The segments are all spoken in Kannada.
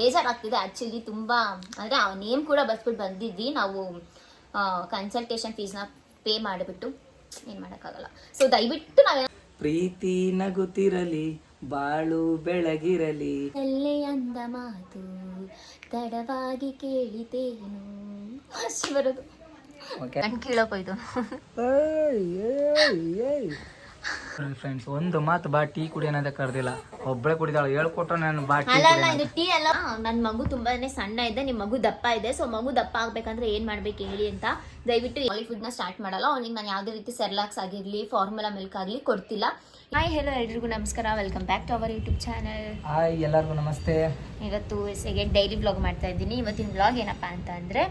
ಬೇಜಾರಾಗ್ತಿದೆ ಆ್ಯಕ್ಚುಲಿ ತುಂಬ. ಅಂದರೆ ಆ ನೇಮ್ ಕೂಡ ಬಸ್ಬಿಟ್ಟು ಬಂದಿದ್ವಿ. ನಾವು ಕನ್ಸಲ್ಟೇಷನ್ ಫೀಸ್ನ ಪೇ ಮಾಡಿಬಿಟ್ಟು ಏನು ಮಾಡೋಕ್ಕಾಗಲ್ಲ. ಸೊ ದಯವಿಟ್ಟು ನಾವೇ ಪ್ರೀತಿ ನಗುತ್ತಿರಲಿ ಬಾಳು ಬೆಳಗಿರಲಿ. ಎಲ್ಲೇ ಅಂದ ಮಾತು ತಡವಾಗಿ ಕೇಳಿತೇನು. ಅಷ್ಟು ಬರೋದು. ಕಣ್ ಕೀಳೋಕೋಯ್ತು ಫ್ರೆಂಡ್ಸ್ ಒಂದು ಮಾತು ಬಾ ಟೀ ಕುಡಿಯೋನಂತ ಕರೆದಿಲ್ಲ. ಒಬ್ಬಳೆ ಕುಡಿದಾಳ ಹೇಳ್ಕೊಟ್ರ ನಾನು ಬಾ ಟೀ ಅಲ್ಲ ಅಲ್ಲ ಇದು ಟೀ ಅಲ್ಲ ನನ್ನ ಮಗು ತುಂಬಾನೇ ಸಣ್ಣ ಇದೆ ನಿಮ್ಮ ಮಗು ದಪ್ಪ ಇದೆ ಸೊ ಮಗು ದಪ್ಪ ಆಗ್ಬೇಕಂದ್ರೆ ಏನ್ ಮಾಡ್ಬೇಕು ಹೇಳಿ ಅಂತ ದಯವಿಟ್ಟು ಆಯಿಲ್ ಫುಡ್ನ ಸ್ಟಾರ್ಟ್ ಮಾಡಲ್ಲ. ಅವ್ನಿಗೆ ನಾನು ಯಾವುದೇ ರೀತಿ ಸೆರ್ಲಾಕ್ಸ್ ಆಗಿರ್ಲಿ ಫಾರ್ಮುಲಾ ಮಿಲ್ಕ್ ಆಗಲಿ ಕೊಡ್ತಿಲ್ಲ. ಹಾಯ್ ಹೆಲೋ ಎಲ್ರಿಗೂ ನಮಸ್ಕಾರ. Welcome back to our YouTube channel hi ಎಲ್ಲರಿಗೂ ನಮಸ್ತೆ. ಇವತ್ತು ಸೆಕೆಂಡ್ ಡೈಲಿ ಬ್ಲಾಗ್ ಮಾಡ್ತಾ ಇದ್ದೀನಿ. ಇವತ್ತಿನ ಬ್ಲಾಗ್ ಏನಪ್ಪಾ ಅಂತ ಅಂದರೆ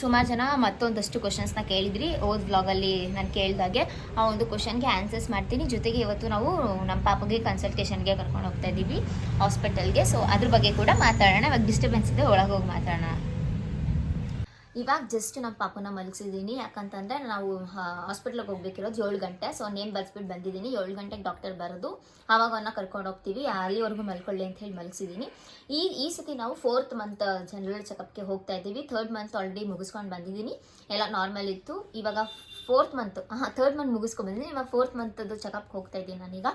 ಸುಮಾರು ಜನ ಮತ್ತೊಂದಷ್ಟು ಕ್ವಶನ್ಸ್ನ ಕೇಳಿದ್ರಿ. ಓದ್ ಬ್ಲಾಗಲ್ಲಿ ನಾನು ಕೇಳಿದಾಗೆ ಆ ಒಂದು ಕ್ವಶನ್ಗೆ ಆನ್ಸರ್ಸ್ ಮಾಡ್ತೀನಿ. ಜೊತೆಗೆ ಇವತ್ತು ನಾವು ನಮ್ಮ ಪಾಪಗೆ ಕನ್ಸಲ್ಟೇಷನ್ಗೆ ಕರ್ಕೊಂಡು ಹೋಗ್ತಾ ಇದ್ದೀವಿ ಹಾಸ್ಪಿಟಲ್ಗೆ ಸೊ ಅದ್ರ ಬಗ್ಗೆ ಕೂಡ ಮಾತಾಡೋಣ. ಇವಾಗ ಡಿಸ್ಟರ್ಬೆನ್ಸ್ ಇದೆ, ಒಳಗೆ ಹೋಗಿ ಮಾತಾಡೋಣ. ಇವಾಗ ಜಸ್ಟ್ ನಮ್ಮ ಪಾಪನ ಮಲಗಿಸಿದ್ದೀನಿ. ಯಾಕಂತಂದರೆ ನಾವು ಹಾಸ್ಪಿಟ್ಲಿಗೆ ಹೋಗ್ಬೇಕಿರೋದು ಏಳು ಗಂಟೆ. ಸೊ ನೇಮ್ ಬರ್ಸ್ಬಿಟ್ಟು ಬಂದಿದ್ದೀನಿ. ಏಳು ಗಂಟೆಗೆ ಡಾಕ್ಟರ್ ಬರೋದು. ಆವಾಗ ಅವನ್ನ ಕರ್ಕೊಂಡು ಹೋಗ್ತೀವಿ. ಅಲ್ಲಿವರೆಗೂ ಮಲ್ಕೊಳ್ಳಿ ಅಂತ ಹೇಳಿ ಮಲಗಿಸಿದ್ದೀನಿ. ಈ ಈ ಸತಿ ನಾವು ಫೋರ್ತ್ ಮಂತ್ ಜನರಲ್ ಚೆಕಪ್ಗೆ ಹೋಗ್ತಾ ಇದ್ದೀವಿ. ಥರ್ಡ್ ಮಂತ್ ಆಲ್ರೆಡಿ ಮುಗಿಸ್ಕೊಂಡು ಬಂದಿದ್ದೀನಿ. ಎಲ್ಲ ನಾರ್ಮಲ್ ಇತ್ತು. ಇವಾಗ ಫೋರ್ತ್ ಮಂತ್ ಹಾಂ ಥರ್ಡ್ ಮಂತ್ ಮುಗಿಸ್ಕೊಂಡು ಬಂದಿದ್ದೀನಿ. ಇವಾಗ ಫೋರ್ತ್ ಮಂತದ್ದು ಚೆಕಪ್ಗೆ ಹೋಗ್ತಾ ಇದ್ದೀನಿ ನಾನೀಗ.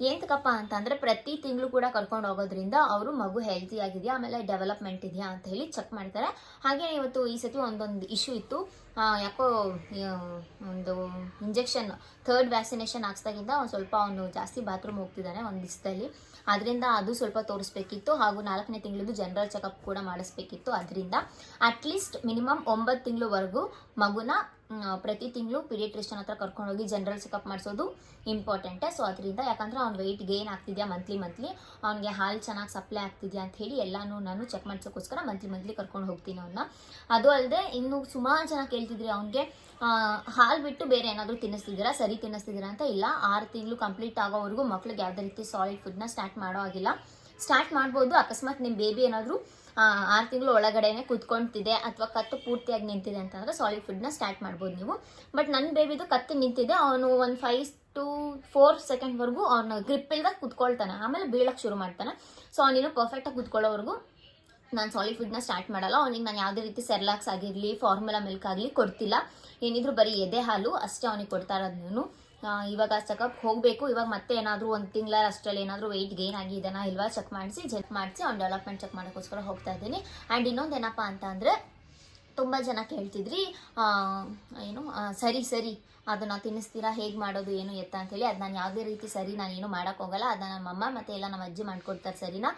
ಏಂತಕಪ್ಪ ಅಂತಂದರೆ ಪ್ರತಿ ತಿಂಗಳು ಕೂಡ ಕರ್ಕೊಂಡು ಹೋಗೋದ್ರಿಂದ ಅವರು ಮಗು ಹೆಲ್ತಿ ಆಗಿದೆಯಾ, ಆಮೇಲೆ ಡೆವಲಪ್ಮೆಂಟ್ ಇದೆಯಾ ಅಂತ ಹೇಳಿ ಚೆಕ್ ಮಾಡ್ತಾರೆ. ಹಾಗೆ ಇವತ್ತು ಈ ಸತಿ ಒಂದೊಂದು ಇಶ್ಯೂ ಇತ್ತು. ಯಾಕೋ ಒಂದು ಇಂಜೆಕ್ಷನ್ ಥರ್ಡ್ ವ್ಯಾಕ್ಸಿನೇಷನ್ ಹಾಕ್ಸ್ದಾಗಿಂದ ಒಂದು ಸ್ವಲ್ಪ ಅವನು ಜಾಸ್ತಿ ಬಾತ್ರೂಮ್ ಹೋಗ್ತಿದ್ದಾನೆ ಒಂದು ದಿವಸದಲ್ಲಿ. ಅದರಿಂದ ಅದು ಸ್ವಲ್ಪ ತೋರಿಸ್ಬೇಕಿತ್ತು ಹಾಗೂ ನಾಲ್ಕನೇ ತಿಂಗಳದ್ದು ಜನರಲ್ ಚೆಕಪ್ ಕೂಡ ಮಾಡಿಸ್ಬೇಕಿತ್ತು. ಅದರಿಂದ ಅಟ್ಲೀಸ್ಟ್ ಮಿನಿಮಮ್ ಒಂಬತ್ತು ತಿಂಗಳವರೆಗೂ ಮಗುನ ಪ್ರತಿ ತಿಂಗಳು ಪೀಡಿಯಟ್ರಿಷನ್ ಹತ್ರ ಕರ್ಕೊಂಡೋಗಿ ಜನರಲ್ ಚೆಕಪ್ ಮಾಡಿಸೋದು ಇಂಪಾರ್ಟೆಂಟೆ ಸೊ ಅದರಿಂದ ಯಾಕಂದ್ರೆ ಅವ್ನ ವೆಯ್ಟ್ ಗೇನ್ ಆಗ್ತಿದ್ಯಾ ಮಂತ್ಲಿ ಮಂತ್ಲಿ ಅವ್ನಿಗೆ ಹಾಲು ಚೆನ್ನಾಗಿ ಸಪ್ಲೈ ಆಗ್ತಿದ್ಯಾ ಅಂತ ಹೇಳಿ ಎಲ್ಲನೂ ನಾನು ಚೆಕ್ ಮಾಡಿಸೋಕ್ಕೋಸ್ಕರ ಮಂತ್ಲಿ ಮಂತ್ಲಿ ಕರ್ಕೊಂಡು ಹೋಗ್ತೀನಿ ಅವನ್ನ ಅದು ಅಲ್ಲದೆ ಇನ್ನು ಸುಮಾರು ಜನ ಕೇಳ್ತಿದ್ರಿ ಅವ್ನಿಗೆ ಹಾಲು ಬಿಟ್ಟು ಬೇರೆ ಏನಾದರೂ ತಿನ್ನಿಸ್ತಿದ್ದೀರಾ? ಸರಿ ತಿನ್ನಿಸ್ತಿದ್ದೀರಾ ಅಂತ ಇಲ್ಲ. ಆರು ತಿಂಗಳು ಕಂಪ್ಲೀಟ್ ಆಗೋವರೆಗೂ ಮಕ್ಳಿಗೆ ಯಾವುದೇ ರೀತಿ ಸಾಲಿಡ್ ಫುಡ್ನ ಸ್ಟಾರ್ಟ್ ಮಾಡೋ ಆಗಿಲ್ಲ ಸ್ಟಾರ್ಟ್ ಮಾಡ್ಬೋದು. ಅಕಸ್ಮಾತ್ ನಿಮ್ಮ ಬೇಬಿ ಏನಾದರೂ ಆರು ತಿಂಗಳು ಒಳಗಡೆನೆ ಕುತ್ಕೊಂತಿದೆ ಅಥವಾ ಕತ್ತು ಪೂರ್ತಿಯಾಗಿ ನಿಂತಿದೆ ಅಂತಂದ್ರೆ ಸಾಲಿಡ್ ಫುಡ್ನ ಸ್ಟಾರ್ಟ್ ಮಾಡ್ಬೋದು ನೀವು. ಬಟ್ ನನ್ನ ಬೇಬಿದು ಕತ್ತು ನಿಂತಿದೆ, ಅವನು ಒಂದು ಫೈವ್ ಟು ಫೋರ್ ಸೆಕೆಂಡ್ವರೆಗೂ ಅವನ ಗ್ರಿಪ್ ಇಲ್ದಾಗ ಕುತ್ಕೊಳ್ತಾನೆ. ಆಮೇಲೆ ಬೀಳಕ್ಕೆ ಶುರು ಮಾಡ್ತಾನೆ. ಸೊ ಅವನಿನ್ನು ಪರ್ಫೆಕ್ಟಾಗಿ ಕುತ್ಕೊಳ್ಳೋವರೆಗೂ ನಾನು ಸಾಲಿಡ್ ಫುಡ್ನ ಸ್ಟಾರ್ಟ್ ಮಾಡಲ್ಲ. ಅವನಿಗೆ ನಾನು ಯಾವುದೇ ರೀತಿ ಸೆರ್ಲಾಕ್ಸ್ ಆಗಿರಲಿ ಫಾರ್ಮುಲಾ ಮಿಲ್ಕ್ ಆಗಲಿ ಕೊಡ್ತಿಲ್ಲ. ಏನಿದ್ರು ಬರೀ ಎದೆ ಹಾಲು ಅಷ್ಟೇ ಅವನಿಗೆ ಕೊಡ್ತಾ ಇರೋದು ನಾನು. ಇವಾಗ ಚೆಕಪ್ ಹೋಗಬೇಕು. ಇವಾಗ ಮತ್ತೆ ಏನಾದರೂ ಒಂದು ತಿಂಗಳ ಅಷ್ಟರಲ್ಲಿ ಏನಾದರೂ ವೆಯ್ಟ್ ಗೇನ್ ಆಗಿದೆನಾ ಇಲ್ವಾ ಚೆಕ್ ಮಾಡಿಸಿ ಚೆಕ್ ಮಾಡಿಸಿ ಅವ್ನ ಡೆವಲಪ್ಮೆಂಟ್ ಚೆಕ್ ಮಾಡೋಕ್ಕೋಸ್ಕರ ಹೋಗ್ತಾ ಇದ್ದೀನಿ. ಆ್ಯಂಡ್ ಇನ್ನೊಂದು ಏನಪ್ಪ ಅಂತ ಅಂದರೆ, ತುಂಬ ಜನ ಕೇಳ್ತಿದ್ರಿ ಏನು ಸರಿ ಸರಿ ಅದನ್ನ ತಿನ್ನಿಸ್ತೀರಾ? ಹೇಗೆ ಮಾಡೋದು? ಏನು ಎತ್ತ ಅಂತೇಳಿ ಅದು ನಾನು ಯಾವುದೇ ರೀತಿ ಸರಿ ನಾನು ಏನು ಹೋಗಲ್ಲ. ನಮ್ಮ ಅಮ್ಮ ಮತ್ತು ಎಲ್ಲ ನಮ್ಮ ಅಜ್ಜಿ ಮಾಡ್ಕೊಡ್ತಾರೆ ಸರಿನಾ?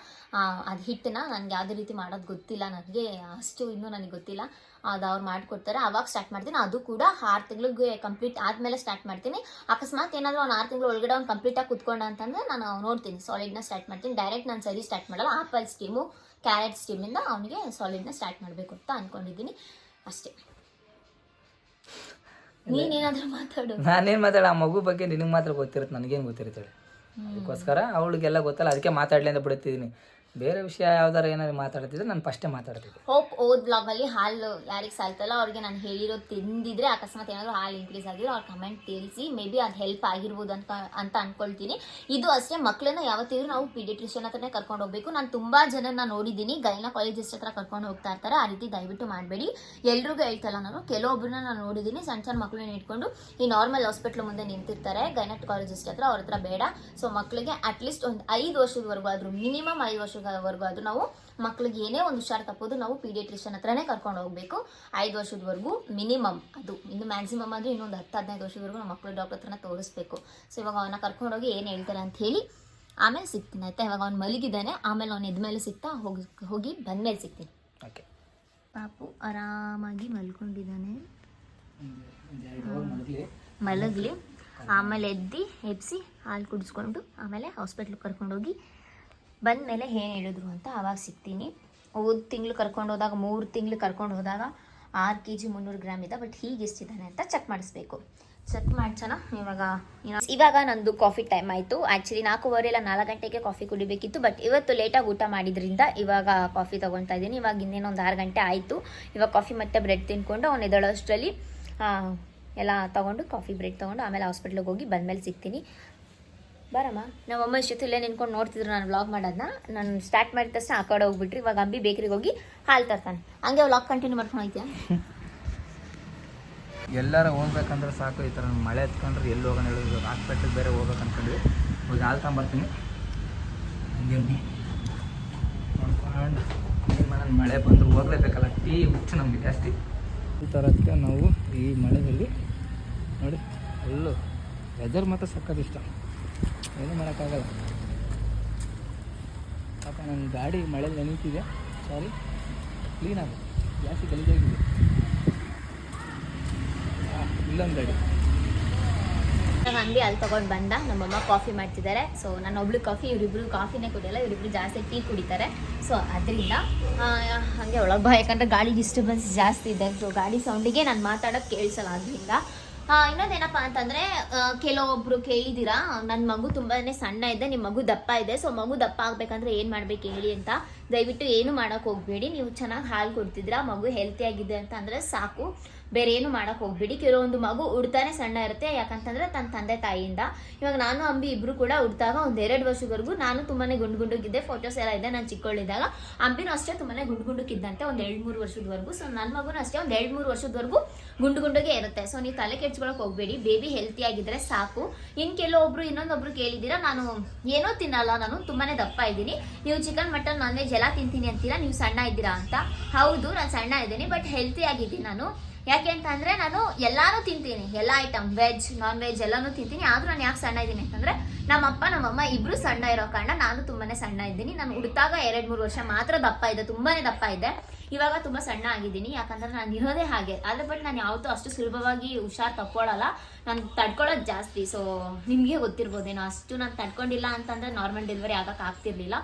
ಅದು ಹಿಟ್ಟನ್ನ ನನಗೆ ಯಾವುದೇ ರೀತಿ ಮಾಡೋದು ಗೊತ್ತಿಲ್ಲ ನನಗೆ ಅಷ್ಟು ಇನ್ನೂ ನನಗೆ ಗೊತ್ತಿಲ್ಲ. ಅದು ಅವ್ರು ಮಾಡಿಕೊಡ್ತಾರೆ. ಅವಾಗ ಸ್ಟಾರ್ಟ್ ಮಾಡ್ತೀನಿ. ಅದು ಕೂಡ ಆರು ತಿಂಗಳಿಗೆ ಕಂಪ್ಲೀಟ್ ಆದಮೇಲೆ ಸ್ಟಾರ್ಟ್ ಮಾಡ್ತೀನಿ. ಅಕಸ್ಮಾತ್ ಏನಾದರೂ ಅವ್ನು ಆರು ತಿಂಗಳು ಒಳಗಡೆ ಅವ್ನು ಕಂಪ್ಲೀಟಾಗಿ ಕುತ್ಕೊಂಡ ಅಂತಂದ್ರೆ ನಾನು ನೋಡ್ತೀನಿ. ಸಾಲಿಡ್ನ ಸ್ಟಾರ್ಟ್ ಮಾಡ್ತೀನಿ. ಡೈರೆಕ್ಟ್ ನಾನು ಸರಿ ಸ್ಟಾರ್ಟ್ ಮಾಡಲ್ಲ. ಆಪಲ್ ಸ್ಟೀಮು ಕ್ಯಾರೆಟ್ ಸ್ಟೀಮಿಂದ ಅವನಿಗೆ ಸಾಲಿಡ್ನ ಸ್ಟಾರ್ಟ್ ಮಾಡಬೇಕು ಅಂತ ಅಂದ್ಕೊಂಡಿದ್ದೀನಿ ಅಷ್ಟೇ. ನೀನೇನಾದರೂ ಮಾತಾಡು. ನಾನೇನು ಮಾತಾಡ ಆ ಮಗು ಬಗ್ಗೆ ನಿನಗೆ ಮಾತ್ರ ಗೊತ್ತಿರುತ್ತೆ ನನಗೇನು ಗೊತ್ತಿರುತ್ತೆ. ಅದಕ್ಕೋಸ್ಕರ ಅವಳಿಗೆಲ್ಲ ಗೊತ್ತಲ್ಲ ಅದಕ್ಕೆ ಮಾತಾಡ್ಲಿ ಅಂತ ಬಿಡ್ತಿದ್ದೀನಿ ಬೇರೆ ವಿಷಯ ಯಾವ್ದಾರ ಏನಾದ್ರು ಮಾತಾಡ್ತಿದ್ರೆ ನಾನು ಫಸ್ಟೇ ಮಾತಾಡ್ತಿದ್ದೆ ಹೋಪ್ ಓದ್ ಬ್ಲಾಗಲ್ಲಿ ಹಾಲು ಯಾರಿಗೆ ಸಾಲ್ತಲ್ಲ ಅವ್ರಿಗೆ ನಾನು ಹೇಳಿರೋ ತಿಂದಿದ್ರೆ ಅಕಸ್ಮಾತ್ ಏನಾದ್ರು ಹಾಲು ಇನ್ಕ್ರೀಸ್ ಆಗಿರೋ ಅವ್ರ ಕಮೆಂಟ್ ತಿಳಿಸಿ ಮೇ ಬಿ ಅದು ಹೆಲ್ಪ್ ಆಗಿರ್ಬೋದು ಅಂತ ಅಂತ ಅನ್ಕೊಳ್ತೀನಿ. ಇದು ಅಷ್ಟೇ ಮಕ್ಕಳನ್ನ ಯಾವತ್ತಿದ್ರು ನಾವು ಪಿಡಿಟ್ರಿಷನ್ ಹತ್ರನೇ ಕರ್ಕೊಂಡು ಹೋಗ್ಬೇಕು. ನಾನು ತುಂಬಾ ಜನನ ನೋಡಿದ್ದೀನಿ, ಗೈನ ಕಾಲೇಜಸ್ ಹತ್ರ ಕರ್ಕೊಂಡು ಹೋಗ್ತಾ ಇರ್ತಾರೆ. ಆ ರೀತಿ ದಯವಿಟ್ಟು ಮಾಡಬೇಡಿ. ಎಲ್ರಿಗೂ ಹೇಳ್ತಲ್ಲ ನಾನು ಕೆಲವೊಬ್ಬರನ್ನ ನಾನು ನೋಡಿದ್ದೀನಿ ಸಣ್ಣ ಸಣ್ಣ ಮಕ್ಕಳನ್ನ ಇಟ್ಕೊಂಡು ಈ ನಾರ್ಮಲ್ ಹಾಸ್ಪಿಟ್ಲ್ ಮುಂದೆ ನಿಂತಿರ್ತಾರೆ. ಗೈನಟ್ ಕಾಲೇಜಸ್ ಹತ್ರ ಅವ್ರ ಹತ್ರ ಬೇಡ. ಸೊ ಮಕ್ಕಳಿಗೆ ಅಟ್ಲೀಸ್ಟ್ ಒಂದು ಐದು ವರ್ಷದವರೆಗೂ ಆದರೂ ಮಿನಿಮಮ್ ಐದು ವರ್ಷದವರೆಗೂ ಅದು ನಾವು ಮಕ್ಳಿಗೆ ಏನೇ ಒಂದು ಹುಷಾರು ತಪ್ಪೋದು ನಾವು ಪೀಡಿಯಟ್ರಿಷಿಯನ್ ಹತ್ರನೇ ಕರ್ಕೊಂಡು ಹೋಗಬೇಕು. ಐದು ವರ್ಷದವರೆಗೂ ಮಿನಿಮಮ್ ಅದು ಇನ್ನು ಮ್ಯಾಕ್ಸಿಮಮ್ ಆದರೆ ಇನ್ನೊಂದು ಹತ್ತು ಹದಿನೈದು ವರ್ಷದವರೆಗೂ ನಮ್ಮ ಮಕ್ಕಳು ಡಾಕ್ಟರ್ ಹತ್ರನ ತೋರಿಸ್ಬೇಕು. ಸೊ ಇವಾಗ ಅವನ್ನ ಕರ್ಕೊಂಡೋಗಿ ಏನು ಹೇಳ್ತಾರೆ ಅಂತ ಹೇಳಿ ಆಮೇಲೆ ಸಿಗ್ತೀನಿ ಆಯ್ತಾ? ಇವಾಗ ಅವ್ನು ಮಲಗಿದ್ದಾನೆ ಆಮೇಲೆ ಅವ್ನು ಎದ್ಮೇಲೆ ಸಿಗ್ತಾ ಹೋಗಿ ಹೋಗಿ ಬಂದಮೇಲೆ ಸಿಗ್ತೀನಿ. ಓಕೆ. ಪಾಪು ಆರಾಮಾಗಿ ಮಲ್ಕೊಂಡಿದ್ದಾನೆ. ಮಲಗಲಿ ಆಮೇಲೆ ಎದ್ದು ಎಬ್ಸಿ ಹಾಲು ಕುಡಿಸ್ಕೊಂಡು ಆಮೇಲೆ ಹಾಸ್ಪಿಟ್ಲಿಗೆ ಕರ್ಕೊಂಡೋಗಿ ಬಂದಮೇಲೆ ಏನು ಹೇಳಿದ್ರು ಅಂತ ಆವಾಗ ಸಿಗ್ತೀನಿ. ಹೋದ ತಿಂಗಳು ಕರ್ಕೊಂಡು ಹೋದಾಗ, ಮೂರು ತಿಂಗಳು ಕರ್ಕೊಂಡು ಹೋದಾಗ ಆರು ಕೆ ಜಿ ಮುನ್ನೂರು ಗ್ರಾಮ್ ಇದೆ, ಬಟ್ ಹೀಗೆ ಎಷ್ಟಿದ್ದಾನೆ ಅಂತ ಚೆಕ್ ಮಾಡಿಸ್ಬೇಕು. ಚೆಕ್ ಮಾಡ್ಸೋಣ, ಇವಾಗ ಇವಾಗ ನಂದು ಕಾಫಿ ಟೈಮ್ ಆಯಿತು. ಆ್ಯಕ್ಚುಲಿ ನಾಲ್ಕೂವರೆ ಇಲ್ಲ, ನಾಲ್ಕು ಗಂಟೆಗೆ ಕಾಫಿ ಕುಡಿಬೇಕಿತ್ತು ಬಟ್ ಇವತ್ತು ಲೇಟಾಗಿ ಊಟ ಮಾಡಿದ್ರಿಂದ ಇವಾಗ ಕಾಫಿ ತೊಗೊತಾ ಇದ್ದೀನಿ. ಇವಾಗ ಇನ್ನೇನೊಂದು ಆರು ಗಂಟೆ ಆಯಿತು. ಇವಾಗ ಕಾಫಿ ಮತ್ತು ಬ್ರೆಡ್ ತಿನ್ಕೊಂಡು ಅವ್ನು ಎದ್ದೇಳೋಷ್ಟರಲ್ಲಿ ಎಲ್ಲ ತೊಗೊಂಡು ಕಾಫಿ ಬ್ರೆಡ್ ತೊಗೊಂಡು ಆಮೇಲೆ ಹಾಸ್ಪಿಟ್ಲಿಗೆ ಹೋಗಿ ಬಂದಮೇಲೆ ಸಿಗ್ತೀನಿ. ಬಾರಮ್ಮ. ನಮ್ಮಮ್ಮ ಇಷ್ಟೊತ್ತು ಇಲ್ಲೇ ನಿಂತ್ಕೊಂಡು ನೋಡ್ತಿದ್ರು ನಾನು ವ್ಲಾಗ್ ಮಾಡೋದನ್ನ ನಾನು ಸ್ಟಾರ್ಟ್ ಮಾಡಿದ ತಕ್ಷಣ ಆ ಕಡೆ ಹೋಗ್ಬಿಟ್ರಿ. ಇವಾಗ ಅಂಬಿ ಬೇಕ್ರಿಗೆ ಹೋಗಿ ಹಾಲು ತರ್ತಾನೆ. ಹಂಗೆ ವ್ಲಾಗ್ ಕಂಟಿನ್ಯೂ ಮಾಡ್ಕೊಂಡು ಹೋಗ್ತೀಯಾ ಎಲ್ಲಾರ ಹೋಗ್ಬೇಕಂದ್ರೆ ಸಾಕು, ಈ ಥರ ಮಳೆ ಹತ್ಕೊಂಡ್ರೆ ಎಲ್ಲಿ ಹೋಗೋಣ ಹೇಳಿದ್ರು ಹಾಸ್ಪಿಟ್ಲಿಗೆ ಬೇರೆ ಹೋಗ್ಬೇಕು ಅಂದ್ಕೊಂಡ್ವಿ ಹೋಗಿ ಹಾಲು ತಗೊಂಬರ್ತೀನಿ. ಹಂಗೆ ನೋಡ್ಕೊಂಡು ಮಳೆ ಬಂದ್ರೆ ಹೋಗ್ಲೇಬೇಕಲ್ಲ. ಟೀ ಹುಚ್ಚು ನಮಗೆ ಜಾಸ್ತಿ. ಈ ಥರಕ್ಕೆ ನಾವು ಈ ಮಳೆಯಲ್ಲಿ ನೋಡಿ ಫುಲ್ಲು ವೆದರ್ ಮಾತ್ರ ಸಕ್ಕದಿಷ್ಟ ಏನು ಮಾಡೋಕ್ಕಾಗಲ್ಲ. ಪಾಪ ನನ್ನ ಗಾಡಿ ಮಳೆಯಲ್ಲಿ ನೆನೀತಿದೆ ಸಾರಿ ಕ್ಲೀನ್ ಆಗುತ್ತೆ ಜಾಸ್ತಿ ಗಲೀಜಾಗಿದೆ ಇಲ್ಲೊಂದು ಗಾಡಿ. ಅಂಗಡಿ ಅಲ್ಲಿ ತಗೊಂಡು ಬಂದ. ನಮ್ಮಮ್ಮ ಕಾಫಿ ಮಾಡ್ತಿದ್ದಾರೆ. ಸೊ ನಾನು ಒಬ್ಳು ಕಾಫಿ ಇವರಿಬ್ರು ಕಾಫಿನೇ ಕುಡಿಯಲ್ಲ. ಇವರಿಬ್ರು ಜಾಸ್ತಿ ಟೀ ಕುಡಿತಾರೆ. ಸೊ ಅದರಿಂದ ಹಾಗೆ ಒಳಗೆ ಬಾ ಯಾಕಂದ್ರೆ ಗಾಡಿ ಡಿಸ್ಟರ್ಬೆನ್ಸ್ ಜಾಸ್ತಿ ಇದೆ ಸೊ ಗಾಡಿ ಸೌಂಡಿಗೆ ನಾನು ಮಾತಾಡೋಕೆ ಕೇಳಿಸಲ್ಲ. ಅದರಿಂದ ಇನ್ನೊಂದೇನಪ್ಪ ಅಂತಂದರೆ ಕೆಲವೊಬ್ರು ಕೇಳಿದಿರಾ ನನ್ನ ಮಗು ತುಂಬಾ ಸಣ್ಣ ಇದೆ ನಿಮ್ಮ ಮಗು ದಪ್ಪ ಇದೆ, ಸೊ ಮಗು ದಪ್ಪ ಆಗಬೇಕಂದ್ರೆ ಏನು ಮಾಡ್ಬೇಕು ಹೇಳಿ ಅಂತ ದಯವಿಟ್ಟು ಏನು ಮಾಡೋಕೆ ಹೋಗಬೇಡಿ, ನೀವು ಚೆನ್ನಾಗಿ ಹಾಲು ಕೊಡ್ತಿದ್ದೀರಾ, ಮಗು ಹೆಲ್ತಿ ಆಗಿದೆ ಅಂತ ಸಾಕು. ಬೇರೆ ಏನು ಮಾಡಕ್ ಹೋಗ್ಬಿಡಿ. ಕೆಲವೊಂದು ಮಗು ಉಡ್ತಾನೆ ಸಣ್ಣ ಇರುತ್ತೆ. ಯಾಕಂತಂದ್ರೆ ತನ್ನ ತಂದೆ ತಾಯಿಯಿಂದ. ಇವಾಗ ನಾನು, ಅಂಬಿ ಇಬ್ರು ಕೂಡ ಉಡ್ತಾಗ ಒಂದು ಎರಡು ವರ್ಷದವರೆಗೂ ನಾನು ತುಂಬಾನೇ ಗುಂಡು ಗುಂಡುಗಿದ್ದೆ ಫೋಟೋಸ್ ಎಲ್ಲ ಇದೆ ನಾನು ಚಿಕ್ಕವಳಿದ್ದಾಗ ಅಂಬಿನೂ ಅಷ್ಟೇ ತುಂಬಾನೇ ಗುಂಡು ಗುಂಡುಗಿದ್ದಂತೆ ಒಂದ್ ಎರಡ್ ಮೂರು ವರ್ಷದವರೆಗೂ. ಸೊ ನನ್ನ ಮಗುನೂ ಅಷ್ಟೇ ಒಂದು ಎರಡು ಮೂರು ವರ್ಷದವರೆಗೂ ಗುಂಡು ಗುಂಡುಗೆ ಇರುತ್ತೆ. ಸೊ ನೀವು ತಲೆ ಕೆಡ್ಸ್ಕೊಳಕ್ ಹೋಗ್ಬೇಡಿ. ಬೇಬಿ ಹೆಲ್ತಿ ಆಗಿದ್ರೆ ಸಾಕು. ಇನ್ ಕೆಲವೊಬ್ರು ಇನ್ನೊಂದೊಬ್ರು ಕೇಳಿದ್ದೀರಾ? ನಾನು ಏನೋ ತಿನ್ನಲ್ಲ. ನಾನು ತುಂಬಾನೇ ದಪ್ಪ ಇದ್ದೀನಿ. ನೀವು ಚಿಕನ್ ಮಟನ್ ನಾನ್ ವೆಜ್ ಎಲ್ಲ ತಿಂತೀನಿ ಅಂತೀರಾ? ನೀವು ಸಣ್ಣ ಇದ್ದೀರಾ ಅಂತ. ಹೌದು, ನಾನು ಸಣ್ಣ ಇದ್ದೀನಿ ಬಟ್ ಹೆಲ್ತಿ ಆಗಿದ್ದೀನಿ ನಾನು. ಯಾಕೆ ಅಂತ ಅಂದ್ರೆ ನಾನು ಎಲ್ಲಾನು ತಿಂತೀನಿ. ಎಲ್ಲ ಐಟಮ್ ವೆಜ್ ನಾನ್ ವೆಜ್ ಎಲ್ಲಾನು ತಿಂತೀನಿ. ಆದ್ರೂ ನಾನು ಯಾಕೆ ಸಣ್ಣ ಇದ್ದೀನಿ ಅಂತಂದ್ರೆ ನಮ್ಮಪ್ಪ, ನಮ್ಮಮ್ಮ ಇಬ್ರು ಸಣ್ಣ ಇರೋ ಕಾರಣ ನಾನು ತುಂಬಾನೇ ಸಣ್ಣ ಇದ್ದೀನಿ. ನಾನು ಹುಡ್ತಾಗ ಎರಡು ಮೂರು ವರ್ಷ ಮಾತ್ರ ದಪ್ಪ ಇದೆ, ತುಂಬಾನೇ ದಪ್ಪ ಇದೆ. ಇವಾಗ ತುಂಬಾ ಸಣ್ಣ ಆಗಿದ್ದೀನಿ. ಯಾಕಂದ್ರೆ ನಾನು ಇರೋದೇ ಹಾಗೆ. ಆದ್ರೆ ಬಟ್ ನಾನು ಯಾವತ್ತೂ ಅಷ್ಟು ಸುಲಭವಾಗಿ ಹುಷಾರ್ ತಕ್ಕೊಳ್ಳಲ್ಲ ನಾನು ತಡ್ಕೊಳ್ಳೋದು ಜಾಸ್ತಿ. ಸೊ ನಿಮಗೆ ಗೊತ್ತಿರ್ಬೋದೇನೋ, ಅಷ್ಟು ನಾನು ತಡ್ಕೊಂಡಿಲ್ಲ ಅಂತಂದ್ರೆ ನಾರ್ಮಲ್ ಡೆಲಿವರಿ ಆಗಕ್ಕೆ ಆಗ್ತಿರ್ಲಿಲ್ಲ.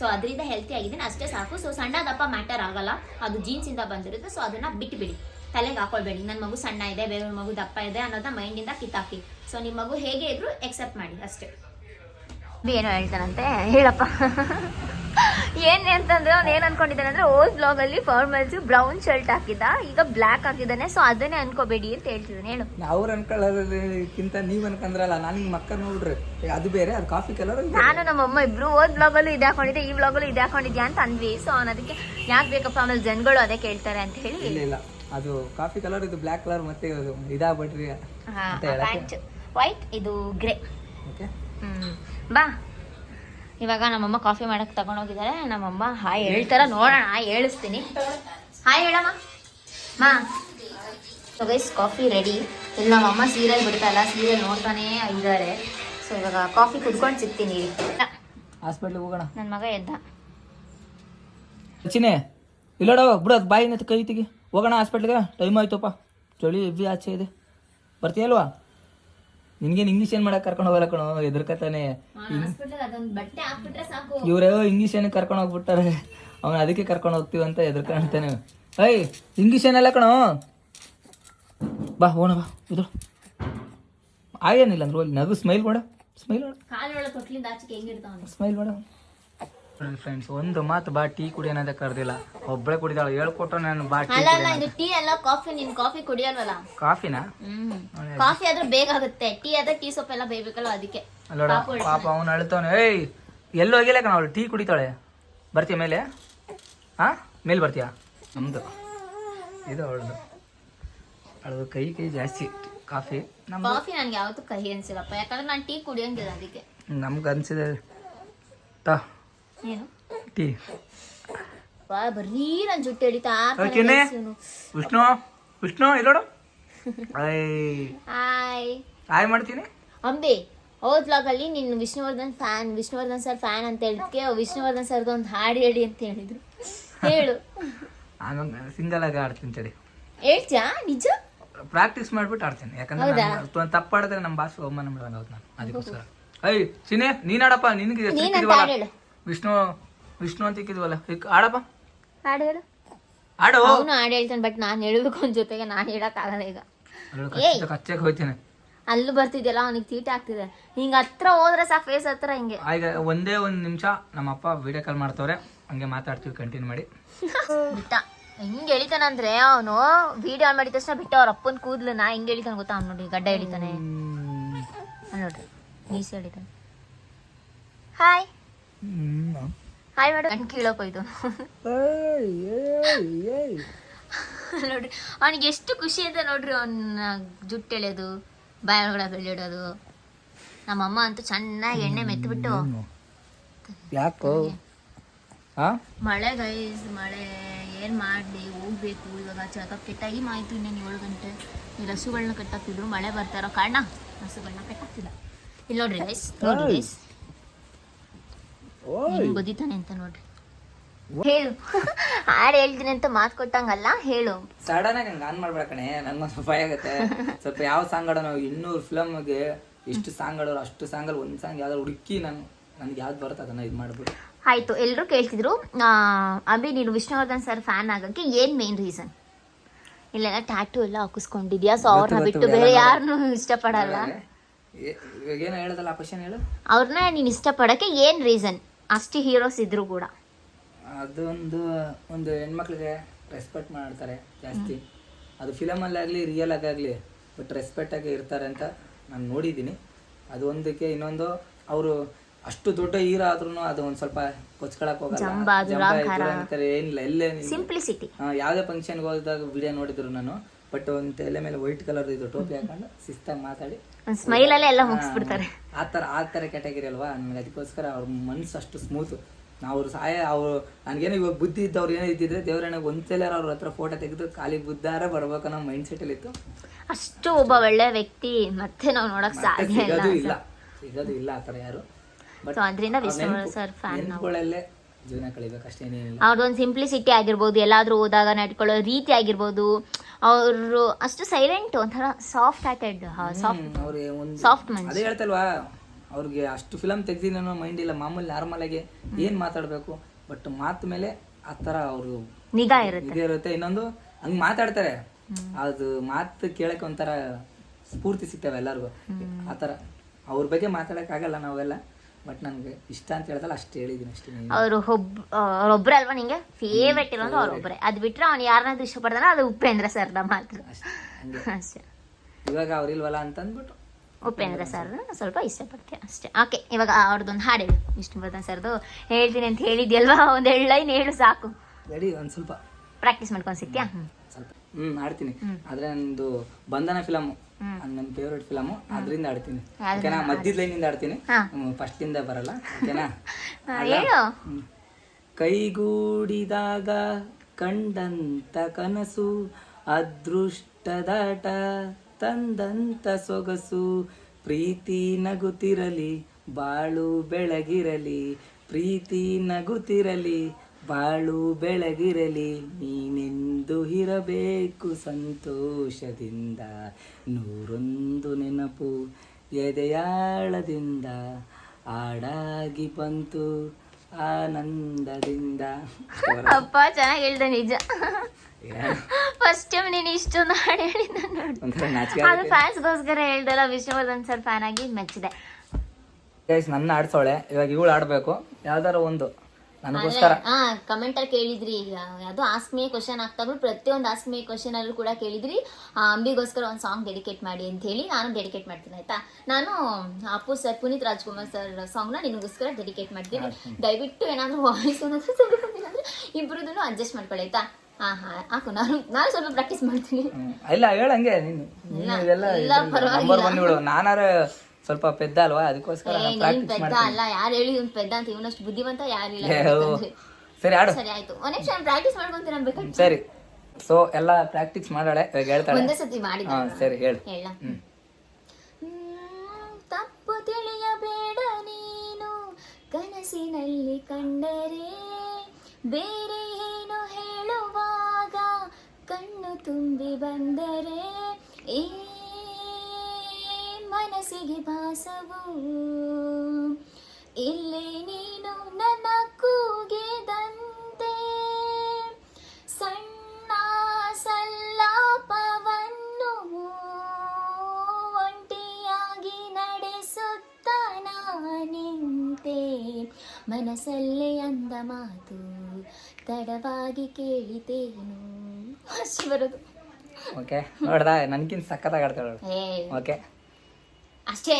ಸೊ ಅದರಿಂದ ಹೆಲ್ತಿ ಆಗಿದ್ದೀನಿ. ಅಷ್ಟೇ ಸಾಕು. ಸೊ ಸಣ್ಣ ದಪ್ಪ ಮ್ಯಾಟರ್ ಆಗಲ್ಲ. ಅದು ಜೀನ್ಸಿಂದ ಬಂದಿರುತ್ತೆ. ಸೊ ಅದನ್ನ ಬಿಟ್ಬಿಡಿ. ತಲೆಗೆ ಹಾಕೊಳ್ಬೇಡಿ. ನನ್ನ ಮಗು ಸಣ್ಣ ಇದೆ ಬೇರೆ ಮಗು ದಪ್ಪ ಇದೆ ಅನ್ನೋದನ್ನ ಮೈಂಡಿಂದ ಕಿತ್ತಾಕಿ. ಸೊ ನಿಮ್ಮ ಮಗು ಹೇಗೆ ಇದ್ರು ಎಕ್ಸೆಪ್ಟ್ ಮಾಡಿ ಅಷ್ಟೇ. ಏನೋ ಹೇಳ್ತಾನಂತೆ? ಹೇಳಪ್ಪ. ಏನ್ ಅಂತಂದ್ರೆ ಅವ್ನು ಏನ್ ಅನ್ಕೊಂಡಿದ್ದಾನೆ ಅಂದ್ರೆ ಓಲ್ಡ್ ಬ್ಲಾಗ್ ಅಲ್ಲಿ ಫಾರ್ಮಲ್ಸ್ ಬ್ರೌನ್ ಶರ್ಟ್ ಹಾಕಿದ್ದ. ಈಗ ಬ್ಲಾಕ್ ಹಾಕಿದ್ದಾನೆ. ಸೊ ಅದನ್ನೇ ಅನ್ಕೋಬೇಡಿ ಅಂತ ಹೇಳ್ತಿದ್ದಾನೆ ಹೇಳು. ಅವ್ರು ಅನ್ಕೊಳ್ಳೋದಕ್ಕಿಂತ ನೀವು ಅನ್ಕಂದ್ರಲ್ಲ ನಾನು ನಿಮ್ಮ ಮಕ್ಕ ನೋಡ್ರಿ. ಅದು ಬೇರೆ ಅದು ಕಾಫಿ ಕಲರ್ ನಾನು ನಮ್ಮಮ್ಮ ಇಬ್ರು ಓದ್ ಬ್ಲಾಗಲ್ಲೂ ಇದೆ ಹಾಕೊಂಡಿದ್ದೆ ಈ ಬ್ಲಾಗಲ್ಲೂ ಇದೆ ಹಾಕೊಂಡಿದ್ಯಾ ಅಂತ ಅಂದ್ವಿ. ಸೊ ಅವನು ಅದಕ್ಕೆ ಯಾಕೆ ಬೇಕಪ್ಪ? ಆಮೇಲೆ ಜನಗಳು ಅದೇ ಕೇಳ್ತಾರೆ ಅಂತ ಹೇಳಿ. ಇಲ್ಲ ಇಲ್ಲ. ಅದು ಕಾಫಿ ಕಲರ್ ಇದು ಬ್ಲ್ಯಾಕ್ ಕಲರ್ ಮತ್ತೆ ಅದು ಇದಾಗ್ಬಿಟ್ರಿ ಅಂತ ಹೇಳಕ್ಕೆ. ಪ್ಯಾಂಟ್ ವೈಟ್ ಇದು ಗ್ರೇ ಓಕೆ. ಬಾ. ಇವಾಗ ನಮ್ಮಮ್ಮ ಕಾಫಿ ಮಾಡಕ್ ತಗೊಂಡೋಗಿದ್ದಾರೆ ನಮ್ಮಮ್ಮ ಹಾಯ್ ಹೇಳ್ತಾರ ನೋಡೋಣ ಹಾಯ್ ಹೇಳಿಸ್ತೀನಿ. ಹಾಯ್ ಹೇಳಮ್ಮ. ಮಾ. ಸೊ ಗೈಸ್ ಕಾಫಿ ರೆಡಿ ಇಲ್ಲಿ ನಮ್ಮಮ್ಮ ಸೀರಿಯಲ್ ಬಿಡ್ತಾಯಿಲ್ಲ ಸೀರಿಯಲ್ ನೋಡ್ತಾನೇ ಇದ್ದಾರೆ ಸೊ ಇವಾಗ ಕಾಫಿ ಕುಡ್ಕೊಂಡು ಸಿಗ್ತೀನಿ. ಹಾಸ್ಪಿಟ್ಲಿಗೆ ಹೋಗೋಣ. ನನ್ನ ಮಗ ಎದ್ದ. ಚಿನೆ ಇಲ್ಲೋಡ ಬಿಡೋದು ಬಾಯ್ ಬಾಯಿನ ಕೈ ತೆಗಿ. ಹೋಗೋಣ ಹಾಸ್ಪಿಟ್ಲಿಗೆ ಟೈಮ್ ಆಯ್ತಪ್ಪ. ಚಳಿ ಎಬ್ಬಿ ಆಚೆ ಇದೆ. ಬರ್ತೀಯಲ್ವಾ ನಿನ್ಗೇನು ಇಂಗ್ಲೀಷ್ ಏನು ಮಾಡಕ್ಕೆ ಕರ್ಕೊಂಡು ಹೋಗಲ್ಲ ಕಣೋ ಎದುರ್ಕತಾನೆ ಇವರೇ ಇಂಗ್ಲೀಷ್ ಏನಕ್ಕೆ ಕರ್ಕೊಂಡು ಹೋಗ್ಬಿಟ್ಟಾರೆ? ಅವನು ಅದಕ್ಕೆ ಕರ್ಕೊಂಡು ಹೋಗ್ತೀವಿ ಅಂತ ಎದುರ್ಕೊಂತಾನೆ ಐ ಇಂಗ್ಲೀಷ್ ಏನಲ್ಲ ಕಣೋ? ಬಾ ಹೋಣ ಬಾ. ಇದು. ಆಗೇನಿಲ್ಲ ಅಂದ್ರೆ ನಗು ಸ್ಮೈಲ್ ಮಾಡ. ಸ್ಮೈಲ್ ಮಾಡ. ಸ್ಮೈಲ್ ಮಾಡ. ಫ್ರೆಂಡ್ಸ್ ಒಂದು ಮಾತು ಬಾ ಟೀ ಕುಡಿಯೋನದ ಕರೆದಿಲ್ಲ. ಒಬ್ಬಳೇ ಕುಡಿದಾಳ ಹೇಳ್ಕೊಟ್ರ ನಾನು ಬಾ ಟೀ ಅಲ್ಲ ಅಲ್ಲ ಇದು ಟೀ ಅಲ್ಲ ಕಾಫಿ ನೀನ್ ಕಾಫಿ ಕುಡಿಯಲ್ವಲ್ಲ? ಕಾಫಿನಾ? ಕಾಫಿ ಆದ್ರೆ ಬೇಗ ಆಗುತ್ತೆ. ಟೀ ಆದ್ರೆ ಟೀ ಸೊಪ್ಪು ಎಲ್ಲ ಬೇಯ್ಬೇಕಲ್ಲ ಅದಕ್ಕೆ. ಅಲ್ಲೋಡ ಪಾಪ ಅವನು ಅಳ್ತಾವನೆ ಏಯ್ ಎಲ್ಲೋ ಹೋಗಿಲ್ಲ ಕಣ ಅವಳು? ಟೀ ಕುಡಿತಾಳೆ. ಬರ್ತೀಯ ಮೇಲೆ? ಹಾ ಮೇಲೆ ಬರ್ತೀಯಾ? ನಮ್ದು. ಇದು ಅವಳದು. ಅವಳದು ಕೈ ಕೈ ಜಾಸ್ತಿ. ಕಾಫಿ. ನಮ್ಮ ಕಾಫಿ ನನಗೆ ಯಾವತ್ತೂ ಕಹಿ ಅನ್ಸಿಲ್ಲಪ್ಪ. ಯಾಕಂದ್ರೆ ನಾನು ಟೀ ಕುಡಿಯಂಗಿಲ್ಲ ಅದಕ್ಕೆ. ನಮ್ಗೆ ಅನ್ಸಿದೆ. ತಾ. ವಾ ಬರೀ ನನ್ ಜುಟ್ಟು ಹಿಡಿತಾ ಓಕೆನೆ ವಿಷ್ಣು ವಿಷ್ಣು ಇಲ್ಲೋಡು ಹಾಯ್. ಹಾಯ್ ಮಾಡ್ತೀನಿ. ಅಂಬಿ ಹೌದ್ vlog ಅಲ್ಲಿ ನೀನು Vishnuvardhan fan Vishnuvardhan sir fan ಅಂತ ಹೇಳಿದ್ಕೆ ವಿಷ್ಣುವರ್ಧನ್ ಸರ್ದು ಒಂದು ಹಾಡು ಹೇಳಿ ಅಂತ ಹೇಳಿದ್ರು. ಹೇಳು. ನಾನು ಸಿಂಗಲ್ ಆಗಿ ಆಡ್ತೀನಿ ತಡಿ. ಹೇಳ್ತ್ಯಾ? ನಿಜ? ಪ್ರಾಕ್ಟೀಸ್ ಮಾಡ್ಬಿಟ್ಟು ಆಡ್ತೀನಿ ಯಾಕಂದ್ರೆ ತಪ್ಪಾಡಿದ್ರೆ ನಮ್ಮ ಬಾಸ್ ಅವಮಾನ ಆಗುತ್ತೆ ನಾನು ಅದಕ್ಕೋಸ್ಕರ. ಐ ಸಿನೇ ನೀನಾಡಪ್ಪ ಆಡಪ್ಪ ನಿನಗೆ ವಿಷ್ಣು ವಿಷ್ಣು ಅಂತ ಇಕ್ಕಿದ್ವಲ್ಲ. ಇಕ್ ಆಡಪ್ಪ ಹಾಡು ಹೇಳು. ಆಡು ಅವನು ಹಾಡು ಹೇಳ್ತಾನೆ ಬಟ್ ನಾನು ಹೇಳಬೇಕು ಅವ್ನ ಜೊತೆಗೆ ನಾನು ಹೇಳಕ್ಕಾಗಲ್ಲ ಈಗ. ಅಲ್ಲೂ ಕಚ್ಚಕ್ಕೆ ಕಚ್ಚೆಗೆ ಅಲ್ಲೂ ಬರ್ತಿದ್ಯಲ್ಲ ಅವನಿಗೆ ತೀಟೆ ಆಗ್ತಿದೆ. ಹಿಂಗ ಹತ್ರ ಹೋದ್ರೆ ಸಾ ಫೇಸ್ ಹತ್ರ ಹಿಂಗೆ. ಈಗ ಒಂದೇ ಒಂದು ನಿಮಿಷ ನಮ್ಮ ಅಪ್ಪ ವಿಡಿಯೋ ಕಾಲ್ ಮಾಡ್ತವ್ರೆ. ಹಂಗೆ ಮಾತಾಡ್ತೀವಿ ಕಂಟಿನ್ಯೂ ಮಾಡಿ. ಬಿಟ್ಟ. ಹಿಂಗೆ ಎಳಿತಾನಂದ್ರೆ ಅವನು ವಿಡಿಯೋ ಆನ್ ಮಾಡಿದ ತಕ್ಷಣ ಬಿಟ್ಟ ಅವ್ರ ಅಪ್ಪನ ಕೂದ್ಲನ್ನ ಹಿಂಗೆ ಎಳಿತಾನೆ ಗೊತ್ತಾ? ಅವ್ನು ನೋಡಿ ಗಡ್ಡ ಎಳಿತಾನೆ ಅಲ್ಲ್ ನೋಡ್ರಿ ಮೀಸೆ ಎಳಿತಾನೆ ಹಾಯ್ ಹ್ಮ್. ಹಾಯ್ ಮೇಡಮ್ ಕಣ್ ಕೀಳೋಕ್ ಹೋಯ್ತು. ನೋಡ್ರಿ ಅವನಿಗೆ ಎಷ್ಟು ಖುಷಿ ಅಂತ ನೋಡ್ರಿ ಅವನ ಜುಟ್ಟು ಎಳೆಯೋದು ಬಾಯೊಳಗಡೆ ಬೆಳೆಯೋದು ನಮ್ಮಮ್ಮ ಅಂತೂ ಚೆನ್ನಾಗಿ ಎಣ್ಣೆ ಮೆತ್ತು ಬಿಟ್ಟು ಯಾಕೋ? ಹಾ ಮಳೆ ಗೈಸ್ ಮಳೆ ಏನ್ ಮಾಡ್ಲಿ? ಹೋಗ್ಬೇಕು ಇವಾಗ ಚೆಕಪ್ಗೆ ಕೆಟ್ಟಾಗಿ ಮಾಯ್ತು ಇನ್ನೇನು ಏಳು ಗಂಟೆ. ಈ ಹಸುಗಳನ್ನ ಕಟ್ಟಾಕ್ತಿದ್ರು ಮಳೆ ಬರ್ತಾ ಇರೋ ಕಾರಣ ಹಸುಗಳನ್ನ ಕಟ್ಟಾಕ್ತಿಲ್ಲ. ಇಲ್ಲಿ ನೋಡ್ರಿ ಗೈಸ್ ನೋಡ್ರಿ ಗೈಸ್ ಬದಿತಾನೆ ಅಂತ ನೋಡ್ರಿ. ಹೇಳು. ಹಾಡು ಹೇಳ್ತೀನಿ ಅಂತ ಮಾತು ಕೊಟ್ಟಂಗಲ್ಲ ಹೇಳು. ಸಡನ್ ಆಗಿ ಹಂಗೆ ಆನ್ ಮಾಡ್ಬೇಡ ಕಣೆ ನನ್ಗೊಂದು ಸ್ವಲ್ಪ ಭಯ ಆಗುತ್ತೆ. ಸ್ವಲ್ಪ ಯಾವ ಸಾಂಗ್ ಆಡೋ ನಾವು ಇನ್ನೂರು ಫಿಲಮ್ಗೆ ಎಷ್ಟು ಸಾಂಗ್ ಆಡೋರು ಅಷ್ಟು ಸಾಂಗಲ್ಲಿ ಒಂದು ಸಾಂಗ್ ಯಾವ್ದಾರು ಹುಡುಕಿ ನಾನು ನನ್ಗೆ ಯಾವ್ದು ಬರುತ್ತೆ ಅದನ್ನ ಇದು ಮಾಡ್ಬಿಡು. ಆಯ್ತು ಎಲ್ಲರೂ ಕೇಳ್ತಿದ್ರು ಅಭಿ ನೀನು ವಿಷ್ಣುವರ್ಧನ್ ಸರ್ ಫ್ಯಾನ್ ಆಗಕ್ಕೆ ಏನ್ ಮೇನ್ ರೀಸನ್ ಇಲ್ಲೆಲ್ಲ ಟ್ಯಾಟೂ ಎಲ್ಲ ಹಾಕಿಸ್ಕೊಂಡಿದ್ಯಾ? ಸೊ ಅವ್ರನ್ನ ಬಿಟ್ಟು ಬೇರೆ. ಯಾರನ್ನೂ ಇಷ್ಟಪಡಲ್ಲ. ಏನೋ ಹೇಳೋದಲ್ಲ ಕ್ವಶನ್ ಹೇಳು. ಅವ್ರನ್ನ ನೀನು ಇಷ್ಟಪಡಕ್ಕೆ ಏನ್ ರೀಸನ್ ಅಷ್ಟು ಹೀರೋಸ್ ಇದ್ರು ಕೂಡ. ಅದೊಂದು ಒಂದು ಹೆಣ್ಮಕ್ಳಿಗೆ ರೆಸ್ಪೆಕ್ಟ್ ಮಾಡ್ತಾರೆ ಜಾಸ್ತಿ. ಅದು ಫಿಲಮಲ್ಲಿ ಆಗಲಿ ರಿಯಲ್ ಆಗಲಿ ಬಟ್ ರೆಸ್ಪೆಕ್ಟ್ ಆಗಿ ಇರ್ತಾರೆ ಅಂತ ನಾನು ನೋಡಿದ್ದೀನಿ. ಅದು ಒಂದಕ್ಕೆ ಇನ್ನೊಂದು ಅವರು ಅಷ್ಟು ದೊಡ್ಡ ಹೀರೋ ಆದ್ರೂ ಅದು ಒಂದು ಸ್ವಲ್ಪ ಕೊಚ್ಕೊಳಕ್ ಹೋಗಲ್ಲ. ಏನಿಲ್ಲ ಎಲ್ಲೇ ಸಿಂಪ್ಲಿಸಿಟಿ ಯಾವುದೇ ಫಂಕ್ಷನ್ಗೆ ಹೋದಾಗ ವಿಡಿಯೋ ನೋಡಿದ್ರು ನಾನು. ಬಟ್ ಒಂದು ತಲೆ ಮೇಲೆ ವೈಟ್ ಕಲರ್ ಇದು ಟೋಪಿ ಹಾಕೊಂಡು ಶಿಸ್ತಾಗಿ ಮಾತಾಡಿ. ಸ್ಮೈಲ್ ಅಲ್ಲೇ ಎಲ್ಲ ಮುಗಿಸ್ಬಿಡ್ತಾರೆ. ಆ ಥರ ಆ ತರ ಕ್ಯಾಟಗರಿ ಅಲ್ವಾ? ನನಗೆ ಅದಕ್ಕೋಸ್ಕರ ಅವ್ರ ಮನಸ್ಸು ಅಷ್ಟು ಸ್ಮೂತ್ ನಾವು ಅವ್ರು ಸಹಾಯ ಅವ್ರು ನನಗೇನೋ ಇವಾಗ ಬುದ್ಧಿ ಇದ್ದವ್ರು ಏನೋ ಇದ್ದಿದ್ರೆ ದೇವ್ರಣ್ಣ ಒಂದ್ಸಲ ಅವ್ರ ಹತ್ರ ಫೋಟೋ ತೆಗೆದು ಖಾಲಿ ಬುದ್ಧಾರ ಬರ್ಬೇಕು ಅನ್ನೋ ಮೈಂಡ್ ಸೆಟಲ್ಲಿ ಇತ್ತು ಅಷ್ಟು ಒಬ್ಬ ಒಳ್ಳೆ ವ್ಯಕ್ತಿ ಮತ್ತೆ ನಾವು ನೋಡಕ್ ಸಾಧ್ಯ ಇಲ್ಲ ಸಿಗೋದು ಇಲ್ಲ. ಸಿಗೋದು ಇಲ್ಲ ಆ ತರ ಯಾರು. ಬಟ್ ಅದರಿಂದ ವಿಷ್ಣು ಸರ್ ಫ್ಯಾನ್ ನೆನಪುಗಳಲ್ಲೇ ಜೀವನ ಕಳಿಬೇಕು ಅಷ್ಟೇನೇನಿಲ್ಲ ಅವ್ರದ್ದೊಂದು ಸಿಂಪ್ಲಿಸಿಟಿ ಆಗಿರ್ಬೋದು ಎಲ್ಲಾದ್ರೂ ಹೋದಾಗ ನಡ್ಕೊಳ್ಳೋ ರೀತಿ ಆಗಿರ್ಬೋದು ಅವರು ಅಷ್ಟು ಸೈಲೆಂಟ್ ಒಂಥರ ಸಾಫ್ಟ್ ಹಾರ್ಟೆಡ್ ಸಾಫ್ಟ್ ಅವ್ರಿಗೆ ಒಂದು ಸಾಫ್ಟ್ ಮನ್ಸು ಅದೇ ಹೇಳ್ತಲ್ವಾ ಅವ್ರಿಗೆ ಅಷ್ಟು ಫಿಲಮ್ ತೆಗ್ದಿನ ಮೈಂಡ್ ಇಲ್ಲ ಮಾಮೂಲಿ ನಾರ್ಮಲ್ ಆಗಿ ಏನ್ ಮಾತಾಡ್ಬೇಕು ಬಟ್ ಮಾತ್ ಮೇಲೆ ಆ ತರ ಅವರು ನಿಗಾ ಇರುತ್ತೆ. ಇದೇ ಇರುತ್ತೆ. ಇನ್ನೊಂದು ಹಂಗ್ ಮಾತಾಡ್ತಾರೆ. ಅದು ಮಾತು ಕೇಳಕ್ ಒಂಥರ ಸ್ಫೂರ್ತಿ ಸಿಗ್ತವೆ ಎಲ್ಲಾರ್ಗು. ಆ ಅವ್ರ ಬಗ್ಗೆ ಮಾತಾಡಕ್ ಆಗಲ್ಲ ನಾವೆಲ್ಲ. ಬಟ್ ನನಗೆ ಇಷ್ಟ ಅಂತ ಹೇಳ್ದಲ್ಲ ಅಷ್ಟು ಹೇಳಿದೀನಿ ಅಷ್ಟೇ ಅವರು ಒಬ್ ಅವ್ರೊಬ್ರೆ ಅಲ್ವಾ ನಿಂಗೆ? ಫೇವ್ರೆಟ್ ಇರೋದು ಅವ್ರೊಬ್ಬರೇ ಅದು ಬಿಟ್ಟರೆ ಅವ್ನು ಯಾರನ್ನಾದ್ರೂ ಇಷ್ಟಪಡ್ತಾನೆ ಅದು ಉಪೇಂದ್ರ ಸರ್ ಮಾತ್ರ ಅಷ್ಟೇ ಇವಾಗ ಅವ್ರಿಲ್ವಲ್ಲ ಅಂತ ಅಂದ್ಬಿಟ್ಟು ಉಪೇಂದ್ರ ಸರ್ ಸ್ವಲ್ಪ ಇಷ್ಟಪಡ್ತೀನಿ ಅಷ್ಟೇ. ಓಕೆ ಇವಾಗ ಅವ್ರದ್ದೊಂದು ಹಾಡು ಇಷ್ಟು ವಿಷ್ಣುವರ್ಧನ್ ಸರ್ದು ಹೇಳ್ತೀನಿ ಅಂತ ಹೇಳಿದ್ಯಲ್ವಾ? ಒಂದು ಎಳ್ಳು ಲೈನ್ ಹೇಳು ಸಾಕು. ರೆಡಿ ಒಂದು ಸ್ವಲ್ಪ. ಪ್ರಾಕ್ಟೀಸ್ ಮಾಡ್ಕೊಂಡು ಸಿಗ್ತೀಯಾ ಹ್ಞೂ ಸ್ವಲ್ಪ. ಹ್ಞೂ ಆಡ್ತೀನಿ ಆದರೆ ನಂದು ಬಂಧನ ಫಿಲಮ್ ನನ್ನ ಫೇವ್ರೆಟ್ ಫಿಲಮ್ ಅದರಿಂದ ಆಡ್ತೀನಿ. ಓಕೆನಾ? ಮಧ್ಯದ ಲೈನಿಂದ ಆಡ್ತೀನಿ. ಫಸ್ಟ್ ಇಂದ ಬರಲ್ಲ. ಓಕೆನಾ. ಕೈಗೂಡಿದಾಗ ಕಂಡಂತ ಕನಸು ಅದೃಷ್ಟದಾಟ ತಂದಂತ ಸೊಗಸು ಪ್ರೀತಿ ನಗುತ್ತಿರಲಿ ಬಾಳು ಬೆಳಗಿರಲಿ ಪ್ರೀತಿ ನಗುತ್ತಿರಲಿ ಬಾಳು ಬೆಳಗಿರಲಿ ನೀನೆಂದು ಇರಬೇಕು ಸಂತೋಷದಿಂದ. ನೂರೊಂದು ನೆನಪು ಎದೆಯಾಳದಿಂದ ಆಡಾಗಿ ಬಂತು ಆನಂದದಿಂದ. ಅಪ್ಪ ಚೆನ್ನಾಗಿ ಹೇಳ್ದೆ ನಿಜ. ಫಸ್ಟ್ ಟೈಮ್ ನೀನು ಇಷ್ಟೊಂದು ಹಾಡು ಹೇಳಿ ಅದು ಫ್ಯಾನ್ಸ್ಗೋಸ್ಕರ ಹೇಳ್ದಲ್ಲ ವಿಷ್ಣುವರ್ಧನ್ ಸರ್ ಫ್ಯಾನ್ ಆಗಿ ಮೆಚ್ಚಿದೆ. ನನ್ನ ಆಡ್ಸೋಳೆ ಇವಾಗ ಇವಳು ಆಡಬೇಕು ಯಾವ್ದಾರ ಒಂದು. ನನಗೋಸ್ಕರ. ಹಾ ಕಮೆಂಟ್ ಅಲ್ಲಿ ಕೇಳಿದ್ರಿ. ಅದು ಆಸ್ಮಿ ಕ್ವಶನ್ ಆಗ್ತಾಗ್ಲೂ ಪ್ರತಿಯೊಂದು ಆಸ್ಮಿ ಕ್ವಶನ್ ಅಲ್ಲೂ ಕೂಡ ಕೇಳಿದ್ರಿ. ಆ, ಅಂಬಿಗೋಸ್ಕರ ಒಂದು ಸಾಂಗ್ ಡೆಡಿಕೇಟ್ ಮಾಡಿ ಅಂತ ಹೇಳಿ ನಾನು ಡೆಡಿಕೇಟ್ ಮಾಡ್ತೀನಿ ಆಯ್ತಾ? ನಾನು ಅಪ್ಪು ಸರ್ ಪುನೀತ್ ರಾಜ್ಕುಮಾರ್ ಸರ್ ಸಾಂಗ್ನ ನಿನಗೋಸ್ಕರ ಡೆಡಿಕೇಟ್ ಮಾಡ್ತೀನಿ. ದಯವಿಟ್ಟು ಏನಾದರೂ ವಾಯ್ಸ್ ಅನ್ನೋದು ಅಂದ್ರೆ ಇಬ್ಬರದನ್ನು ಅಡ್ಜಸ್ಟ್ ಮಾಡ್ಕೊಳ್ಳಿ ಆಯ್ತಾ? ಹಾ ಹಾ ಹಾಕು. ನಾನು ನಾನು ಸ್ವಲ್ಪ ಪ್ರಾಕ್ಟೀಸ್ ಮಾಡ್ತೀನಿ. ಇಲ್ಲ ಹೇಳಂಗೆ. ನೀನು ಪರವಾಗಿಲ್ಲ. ನಾನಾರ ಸ್ವಲ್ಪ ಪೆದ್ದ ಅಲ್ವಾ? ಅದಕ್ಕೋಸ್ಕರ ನಾನು ನೀನ್ ಪ್ರಾಕ್ಟೀಸ್ ಪೆದ್ದ ಮಾಡ್ತೀನಿ. ಅಲ್ಲ ಯಾರು ಹೇಳಿ ಇವ್ನು ಪೆದ್ದ ಅಂತ ಇವನಷ್ಟು ಬುದ್ಧಿವಂತ ಯಾರಿಲ್ಲ ಏ. ಸರಿ ಆಡು. ಸರಿ ಆಯ್ತು. ಒಂದ್ ನಿಮಿಷ ಪ್ರಾಕ್ಟೀಸ್ ಮಾಡ್ಕೊಂತೀನಿ ಅನ್ಬೇಕಾದ್ರೆ ಸರಿ. ಸೊ ಎಲ್ಲ ಪ್ರಾಕ್ಟೀಸ್ ಮಾಡಾಳೆ ಇವಾಗ ಹೇಳ್ತಾಳೆ. ಒಂದೇ ಸತಿ ಮಾಡಿದ ಹಾ ಸರಿ ಹೇಳು. ಹೇಳ. ಹ್ಮ್. ತಪ್ಪು ತಿಳಿಯಬೇಡ ನೀನು ಕನಸಿನಲ್ಲಿ ಕಂಡರೆ. ಬೇರೆ ಏನು ಹೇಳುವಾಗ ಕಣ್ಣು ತುಂಬಿ ಬಂದರೆ. ಏ ಮನಸ್ಸಿಗೆ ಭಾಸವು. ಇಲ್ಲಿ ನೀನು ನನ್ನ ಕೂಗಿದಂತೆ. ಸಣ್ಣ ಸಲ್ಲಾಪವನ್ನು ಒಂಟಿಯಾಗಿ ನಡೆಸುತ್ತ ನಿಂತೆ ಮನಸ್ಸಲ್ಲೇ ಅಂದ ಮಾತು ತಡವಾಗಿ ಕೇಳಿದೇನು ಅಷ್ಟು ಬರೋದು ಓಕೆ ನೋಡ್ದಾ? ನನ್ಕಿಂತ ಸಖತ್ತಾಗಿ ಆಡ್ತಾಳೆ ಓಕೆ ಅಷ್ಟೇ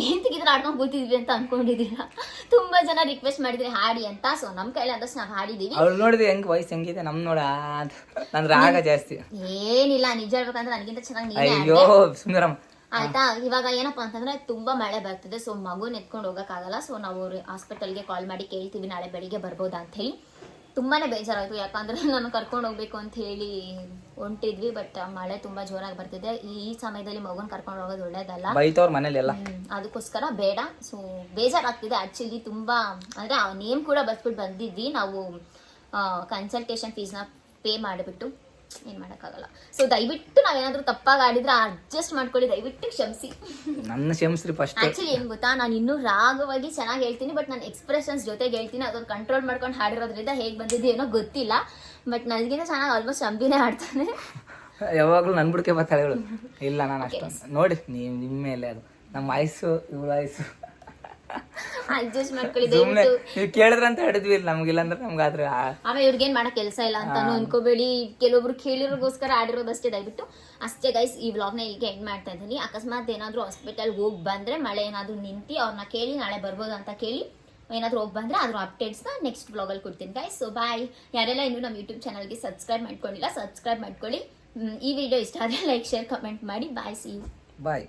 ಏನ್ ತೆಗಿದ್ರೆ ಹಾಡ್ಕೊಂಡು ಕೂತಿದ್ವಿ ಅಂತ ಅನ್ಕೊಂಡಿದ್ದೀರಾ? ತುಂಬಾ ಜನ ರಿಕ್ವೆಸ್ಟ್ ಮಾಡಿದ್ರಿ ಹಾಡಿ ಅಂತ. ಸೊ ನಮ್ ಕೈಲಿ ಆದಷ್ಟು ನಾವು ಹಾಡಿದೀವಿ ಅವಳು ನೋಡಿದ್ರೆ ಹೆಂಗ್ ವಯಸ್ಸು ಹೆಂಗಿದೆ? ನಮ್ ನೋಡ. ನನ್ ರಾಗ ಜಾಸ್ತಿ. ಏನಿಲ್ಲ ನಿಜ ಹೇಳ್ಬೇಕಂದ್ರೆ ನನಗಿಂತ ಚೆನ್ನಾಗಿ ನೀನೇ ಅಯ್ಯೋ. ಸುಂದರಮ್ಮ. ಆಯ್ತಾ? ಇವಾಗ ಏನಪ್ಪಾ ಅಂತಂದ್ರೆ ತುಂಬಾ ಮಳೆ ಬರ್ತಿದೆ. ಸೊ ಮಗುನ ಎತ್ಕೊಂಡು ಹೋಗಕ್ಕಾಗಲ್ಲ. ಸೊ ನಾವು ಹಾಸ್ಪಿಟಲ್ಗೆ ಕಾಲ್ ಮಾಡಿ ಕೇಳ್ತೀವಿ. ನಾಳೆ ಬೆಳಿಗ್ಗೆ ಬರ್ಬೋದಾ ಅಂತ ಹೇಳಿ. ತುಂಬಾನೇ ಬೇಜಾರಾಯ್ತು. ಯಾಕಂದ್ರೆ ನಾನು ಕರ್ಕೊಂಡು ಹೋಗ್ಬೇಕು ಅಂತ ಹೇಳಿ ಹೊಂಟಿದ್ವಿ ಬಟ್ ಮಳೆ ತುಂಬಾ ಜೋರಾಗಿ ಬರ್ತಿದೆ. ಈ ಸಮಯದಲ್ಲಿ ಮಗುನ ಕರ್ಕೊಂಡು ಹೋಗೋದು ಒಳ್ಳೇದಲ್ಲ. ಬೈತವ್ರ ಮನೇಲಿ ಎಲ್ಲ ಅದಕ್ಕೋಸ್ಕರ ಬೇಡ. ಸೊ ಬೇಜಾರಾಗ್ತಿದೆ ಆಕ್ಚುಲಿ ತುಂಬಾ. ಅಂದ್ರೆ ಆ ನೇಮ್ ಕೂಡ ಬಸ್ಬಿಟ್ಟು ಬಂದಿದ್ವಿ. ನಾವು ಕನ್ಸಲ್ಟೇಷನ್ ಫೀಸ್ನ ಪೇ ಮಾಡಿಬಿಟ್ಟು. ಏನ್ ಮಾಡೋಕ್ಕಾಗಲ್ಲ. ಸೊ ದಯವಿಟ್ಟು ನಾವೇನಾದ್ರೂ ತಪ್ಪಾಗಿ ಆಡಿದ್ರೆ ಅಡ್ಜಸ್ಟ್ ಮಾಡ್ಕೊಳ್ಳಿ ದಯವಿಟ್ಟು ಕ್ಷಮಿಸಿ. ನನ್ನ ಕ್ಷಮಿಸ್ರಿ ಫಸ್ಟ್ ಆಕ್ಚುಲಿ ಏನ್ ಗೊತ್ತಾ? ನಾನು ಇನ್ನೂ ರಾಗವಾಗಿ ಚೆನ್ನಾಗಿ ಹೇಳ್ತೀನಿ ಬಟ್ ನಾನು ಎಕ್ಸ್ಪ್ರೆಷನ್ಸ್ ಜೊತೆಗೆ ಹೇಳ್ತೀನಿ ಅದನ್ನ ಕಂಟ್ರೋಲ್ ಮಾಡ್ಕೊಂಡು ಹಾಡಿರೋದ್ರಿಂದ ಹೇಗೆ ಬಂದಿದ್ದು ಏನೋ ಗೊತ್ತಿಲ್ಲ. ಬಟ್ ನನಗಿಂತ ಚೆನ್ನಾಗಿ ಆಲ್ಮೋಸ್ಟ್ ಅಂಬಿನೇ ಆಡ್ತಾನೆ ಯಾವಾಗ್ಲೂ ನನ್ ಬಿಡ್ಕೆ ಬರ್ತಾಳೆ ಇವಳು ಇಲ್ಲ ನಾನು ಅಷ್ಟೊಂದು. ನೋಡಿ ನೀವು ನಿಮ್ಮ ಮೇಲೆ ಅದು. ನಮ್ಮ ವಯಸ್ಸು ಇವಳ ವಯಸ್ಸು ಅಡ್ಜಸ್ಟ್ ಮಾಡ್ಕೊಳ್ಳಿ ಸುಮ್ನೆ ದಯವಿಟ್ಟು. ನೀವು ಕೇಳಿದ್ರಂತ ಹಿಡಿದ್ವಿ ಇಲ್ಲ ನಮ್ಗಿಲ್ಲ ಅಂದ್ರೆ ನಮ್ಗೆ ಆದ್ರೆ ಆ- ಆಮೇಲೆ ಇವ್ರಿಗೇನ್ ಮಾಡಕ್ ಕೆಲಸ ಇಲ್ಲ ಅಂತ ಅನ್ಕೋಬೇಡಿ. ಕೆಲವೊಬ್ರು ಕೇಳಿರೋಗೋಸ್ಕರ ಆಡಿರೋದಷ್ಟೇ ದಯವಿಟ್ಟು. ಅಷ್ಟೇ ಗೈಸ್ ಈ ವ್ಲಾಗ್ನ ಇಲ್ಲಿಗೆ ಎಂಡ್ ಮಾಡ್ತಾ ಇದ್ದೀನಿ. ಅಕಸ್ಮಾತ್ ಏನಾದ್ರೂ ಹಾಸ್ಪಿಟಲ್ಗೆ ಹೋಗಿ ಬಂದ್ರೆ ಮಳೆ ಏನಾದ್ರೂ ನಿಂತಿ ಅವ್ರನ್ನ ಕೇಳಿ ನಾಳೆ ಬರ್ಬೋದು ಅಂತ ಕೇಳಿ ಏನಾದ್ರು ಹೋಗಿ ಬಂದ್ರೆ ಅದ್ರ ಅಪ್ಡೇಟ್ಸ್ನ ನೆಕ್ಸ್ಟ್ ಬ್ಲಾಗಲ್ಲಿ ಕೊಡ್ತೀನಿ ಗೈಸ್ ಸೊ ಬಾಯ್ ಯಾರೆಲ್ಲ ಇನ್ನೂ ನಮ್ಮ ಯೂಟ್ಯೂಬ್ ಚಾನಲ್ಗೆ ಸಬ್ಸ್ಕ್ರೈಬ್ ಮಾಡ್ಕೊಂಡಿಲ್ಲ ಸಬ್ಸ್ಕ್ರೈಬ್ ಮಾಡ್ಕೊಳ್ಳಿ. ಹ್ಮ್, ಈ ವಿಡಿಯೋ ಇಷ್ಟ ಆದರೆ ಲೈಕ್ ಶೇರ್ ಕಮೆಂಟ್ ಮಾಡಿ. ಬಾಯ್ ಸಿ ಬಾಯ್